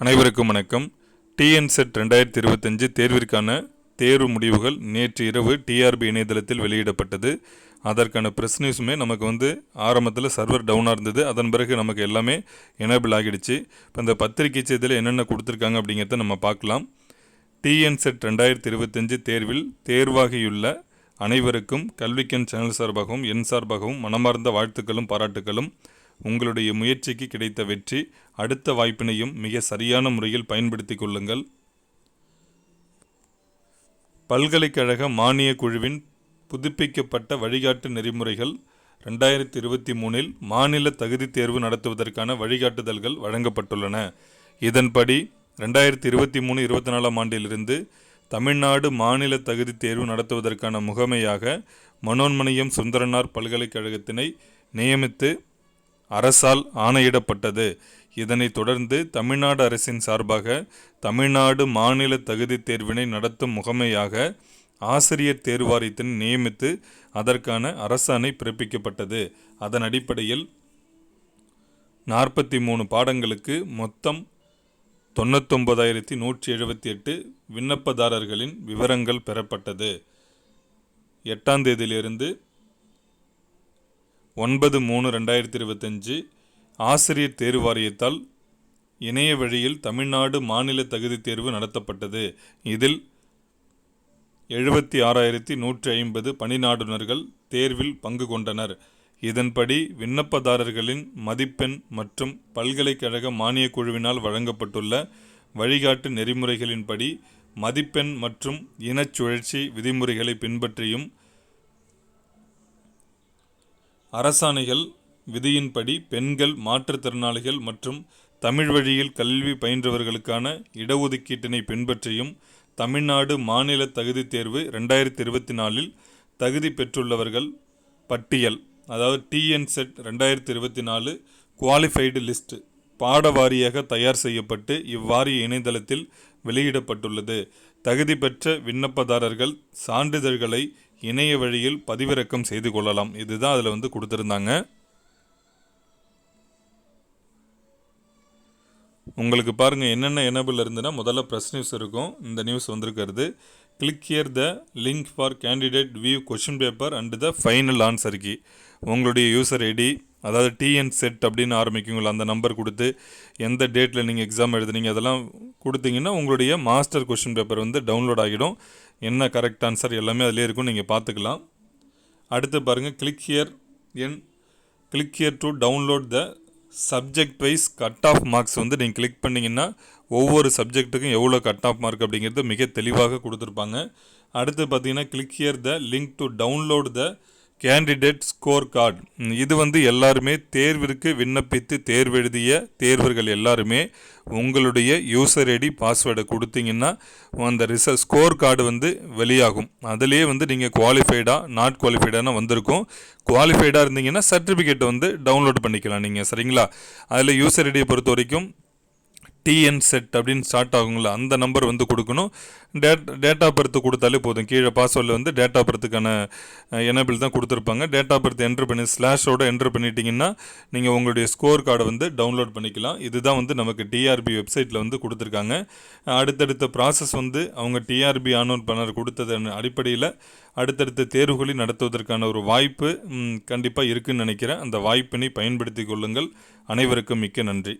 அனைவருக்கும் வணக்கம். TN set ரெண்டாயிரத்தி இருபத்தஞ்சு தேர்விற்கான தேர்வு முடிவுகள் நேற்று இரவு டிஆர்பி இணையதளத்தில் வெளியிடப்பட்டது. அதற்கான ப்ரெஸ் நியூஸுமே நமக்கு வந்து ஆரம்பத்தில் சர்வர் டவுனாக இருந்தது. அதன் பிறகு நமக்கு எல்லாமே எனேபிள் ஆகிடுச்சு. இப்போ இந்த பத்திரிகை செய்தியில் என்னென்ன கொடுத்துருக்காங்க அப்படிங்கிறத நம்ம பார்க்கலாம். டிஎன் செட் ரெண்டாயிரத்தி இருபத்தஞ்சு தேர்வில் தேர்வாகியுள்ள அனைவருக்கும் கல்விக்கன் சேனல் சார்பாகவும் என் சார்பாகவும் மனமார்ந்த வாழ்த்துக்களும் பாராட்டுகளும் உங்களுடைய முயற்சிக்கு கிடைத்த வெற்றி அடுத்த வாய்ப்பினையும் மிக சரியான முறையில் பயன்படுத்திக் கொள்ளுங்கள். பல்கலைக்கழக மானிய குழுவின் புதுப்பிக்கப்பட்ட வழிகாட்டு நெறிமுறைகள் ரெண்டாயிரத்தி இருபத்தி மூணில் மாநில தகுதி தேர்வு நடத்துவதற்கான வழிகாட்டுதல்கள் வழங்கப்பட்டுள்ளன. இதன்படி ரெண்டாயிரத்தி இருபத்தி மூணு இருபத்தி நாலாம் ஆண்டிலிருந்து தமிழ்நாடு மாநில தகுதி தேர்வு நடத்துவதற்கான முகமையாக மனோன்மணியம் சுந்தரனார் பல்கலைக்கழகத்தினை நியமித்து அரசால் ஆணையிடப்பட்டது. இதனைத் தொடர்ந்து தமிழ்நாடு அரசின் சார்பாக தமிழ்நாடு மாநில தகுதி தேர்வினை நடத்தும் முகமையாக ஆசிரியர் தேர்வாரியத்தின் நியமித்து அதற்கான அரசாணை பிறப்பிக்கப்பட்டது. அதன் அடிப்படையில் நாற்பத்தி மூணு பாடங்களுக்கு மொத்தம் தொண்ணூத்தொம்பதாயிரத்தி நூற்றி எழுபத்தி எட்டு விண்ணப்பதாரர்களின் விவரங்கள் பெறப்பட்டது. எட்டாம் தேதியிலிருந்து ஒன்பது மூணு ரெண்டாயிரத்தி இருபத்தஞ்சு ஆசிரியர் தேர்வு வாரியத்தால் இணைய வழியில் தமிழ்நாடு மாநில தகுதி தேர்வு நடத்தப்பட்டது. இதில் எழுபத்தி ஆறாயிரத்தி நூற்றி ஐம்பது பணிநாடுனர்கள் தேர்வில் பங்கு கொண்டனர். இதன்படி விண்ணப்பதாரர்களின் மதிப்பெண் மற்றும் பல்கலைக்கழக மானியக் குழுவினால் வழங்கப்பட்டுள்ள வழிகாட்டு நெறிமுறைகளின்படி மதிப்பெண் மற்றும் இனச்சுழற்சி விதிமுறைகளை பின்பற்றியும் அரசாணைகள் விதியின்படி பெண்கள் மாற்றுத்திறனாளிகள் மற்றும் தமிழ் வழியில் கல்வி பயின்றவர்களுக்கான இடஒதுக்கீட்டினை பின்பற்றியும் தமிழ்நாடு மாநில தகுதி தேர்வு ரெண்டாயிரத்தி இருபத்தி நாலில் தகுதி பெற்றுள்ளவர்கள் பட்டியல் அதாவது டிஎன்செட் ரெண்டாயிரத்தி இருபத்தி நாலு குவாலிஃபைடு லிஸ்ட் பாட வாரியாக தயார் செய்யப்பட்டு இவ்வாரிய இணையதளத்தில் வெளியிடப்பட்டுள்ளது. தகுதி பெற்ற விண்ணப்பதாரர்கள் சான்றிதழ்களை இணைய வழியில் பதிவிறக்கம் செய்து கொள்ளலாம். இதுதான் அதில் வந்து கொடுத்துருந்தாங்க. உங்களுக்கு பாருங்கள் என்னென்ன எனபிள் இருந்துன்னா முதல்ல ப்ரெஸ் நியூஸ் இருக்கும் இந்த நியூஸ் வந்திருக்கிறது. Click here the link for candidate view question paper and the final answer key உங்களுடைய யூசர் ஐடி அதாவது டிஎன் செட் அப்படின்னு ஆரம்பிக்குங்களா அந்த நம்பர் கொடுத்து எந்த டேட்டில் நீங்கள் எக்ஸாம் எழுதுனீங்க அதெல்லாம் கொடுத்தீங்கன்னா உங்களுடைய மாஸ்டர் கொஷின் பேப்பர் வந்து டவுன்லோட் ஆகிடும். என்ன கரெக்ட் ஆன்சர் எல்லாமே அதிலே இருக்கும் நீங்கள் பார்த்துக்கலாம். அடுத்து பாருங்கள் click here N click here to download the subject wise cut off marks வந்து நீங்கள் கிளிக் பண்ணிங்கன்னா ஒவ்வொரு சப்ஜெக்ட்டுக்கும் எவ்வளோ கட் ஆஃப் மார்க் அப்படிங்கிறது மிக தெளிவாக கொடுத்துருப்பாங்க. அடுத்து பார்த்தீங்கன்னா click here the link to download the candidate score card இது வந்து எல்லாருமே தேர்விற்கு விண்ணப்பித்து தேர்வு எழுதிய தேர்வர்கள் எல்லாருமே உங்களுடைய யூசர் ஐடி பாஸ்வேர்டை கொடுத்தீங்கன்னா அந்த ரிசல்ட் ஸ்கோர் கார்டு வந்து வெளியாகும். அதிலேயே வந்து நீங்கள் குவாலிஃபைடாக நாட் குவாலிஃபைடான வந்திருக்கும். குவாலிஃபைடாக இருந்தீங்கன்னா சர்டிஃபிகேட் வந்து டவுன்லோட் பண்ணிக்கலாம் நீங்கள் சரிங்களா? அதில் யூசர் ஐடியை பொறுத்த வரைக்கும் டிஎன் செட் அப்படின்னு ஸ்டார்ட் ஆகுங்களா அந்த நம்பர் வந்து கொடுக்கணும். டேட் டேட் ஆஃப் பர்த் கொடுத்தாலே போதும். கீழே பாஸ்வேர்டில் வந்து டேட் ஆஃப் பர்த்துக்கான எனபிள் தான் கொடுத்துருப்பாங்க. டேட் ஆஃப் பர்த் என்ட்ரு பண்ணி ஸ்லாஷோட என்ட்ரு பண்ணிட்டீங்கன்னா நீங்கள் உங்களுடைய ஸ்கோர் கார்டை வந்து டவுன்லோட் பண்ணிக்கலாம். இதுதான் வந்து நமக்கு டிஆர்பி வெப்சைட்டில் வந்து கொடுத்துருக்காங்க. அடுத்தடுத்த ப்ராசஸ் வந்து அவங்க டிஆர்பி ஆனோன் பண்ணர் கொடுத்ததன் அடிப்படையில் அடுத்தடுத்த தேர்வுகளை நடத்துவதற்கான ஒரு வாய்ப்பு கண்டிப்பாக இருக்குன்னு நினைக்கிறேன். அந்த வாய்ப்பினை பயன்படுத்தி கொள்ளுங்கள். அனைவருக்கும் மிக்க நன்றி.